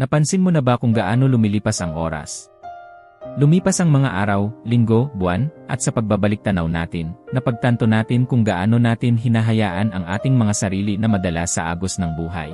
Napansin mo na ba kung gaano lumilipas ang oras? Lumipas ang mga araw, linggo, buwan, at sa pagbabalik tanaw natin, napagtanto natin kung gaano natin hinahayaan ang ating mga sarili na madala sa agos ng buhay.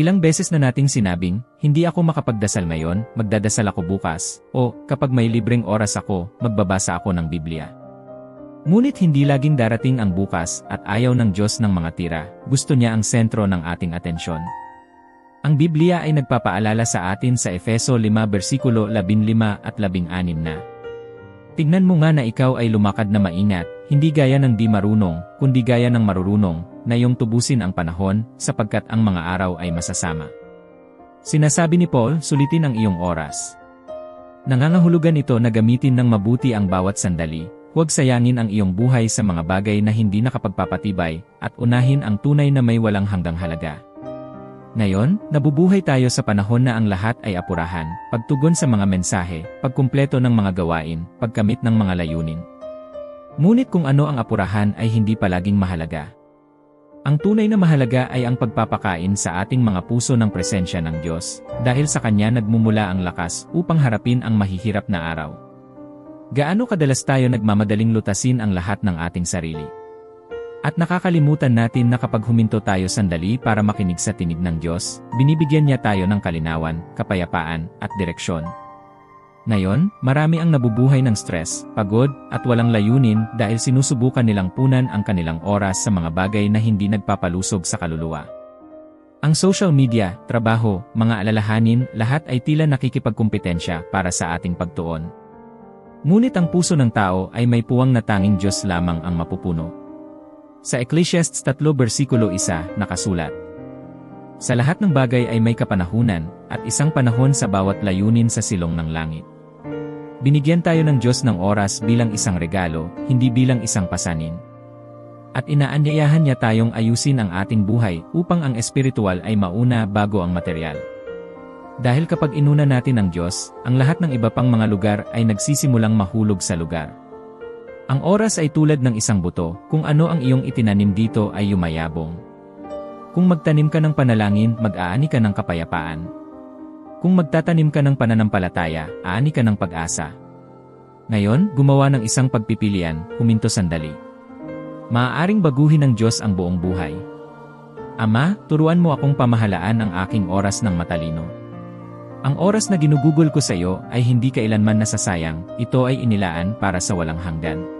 Ilang beses na nating sinabing, hindi ako makapagdasal ngayon, magdadasal ako bukas, o kapag may libreng oras ako, magbabasa ako ng Biblia. Ngunit hindi laging darating ang bukas at ayaw ng Diyos ng mga tira, gusto niya ang sentro ng ating atensyon. Ang Biblia ay nagpapaalala sa atin sa Efeso 5 versikulo 15 at 16 na. Tignan mo nga na ikaw ay lumakad na maingat, hindi gaya ng di marunong, kundi gaya ng marurunong, na iyong tubusin ang panahon, sapagkat ang mga araw ay masasama. Sinasabi ni Paul, sulitin ang iyong oras. Nangangahulugan ito na gamitin ng mabuti ang bawat sandali, huwag sayangin ang iyong buhay sa mga bagay na hindi nakapagpapatibay, at unahin ang tunay na may walang hanggang halaga. Ngayon, nabubuhay tayo sa panahon na ang lahat ay apurahan, pagtugon sa mga mensahe, pagkumpleto ng mga gawain, pagkamit ng mga layunin. Ngunit kung ano ang apurahan ay hindi palaging mahalaga. Ang tunay na mahalaga ay ang pagpapakain sa ating mga puso ng presensya ng Diyos, dahil sa Kanya nagmumula ang lakas upang harapin ang mahihirap na araw. Gaano kadalas tayo nagmamadaling lutasin ang lahat ng ating sarili? At nakakalimutan natin na kapag huminto tayo sandali para makinig sa tinig ng Diyos, binibigyan niya tayo ng kalinawan, kapayapaan, at direksyon. Ngayon, marami ang nabubuhay ng stress, pagod, at walang layunin dahil sinusubukan nilang punan ang kanilang oras sa mga bagay na hindi nagpapalusog sa kaluluwa. Ang social media, trabaho, mga alalahanin, lahat ay tila nakikipagkumpetensya para sa ating pagtuon. Ngunit ang puso ng tao ay may puwang na tanging Diyos lamang ang mapupuno. Sa Ecclesiastes 3 versikulo 1, nakasulat. Sa lahat ng bagay ay may kapanahunan, at isang panahon sa bawat layunin sa silong ng langit. Binigyan tayo ng Diyos ng oras bilang isang regalo, hindi bilang isang pasanin. At inaanyayahan niya tayong ayusin ang ating buhay upang ang espiritual ay mauna bago ang material. Dahil kapag inuna natin ang Diyos, ang lahat ng iba pang mga lugar ay nagsisimulang mahulog sa lugar. Ang oras ay tulad ng isang buto, kung ano ang iyong itinanim dito ay yumayabong. Kung magtanim ka ng panalangin, mag-aani ka ng kapayapaan. Kung magtatanim ka ng pananampalataya, aani ka ng pag-asa. Ngayon, gumawa ng isang pagpipilian, huminto sandali. Maaaring baguhin ng Diyos ang buong buhay. Ama, turuan mo akong pamahalaan ang aking oras ng matalino. Ang oras na ginugugol ko sa iyo ay hindi kailanman nasasayang, ito ay inilaan para sa walang hanggan.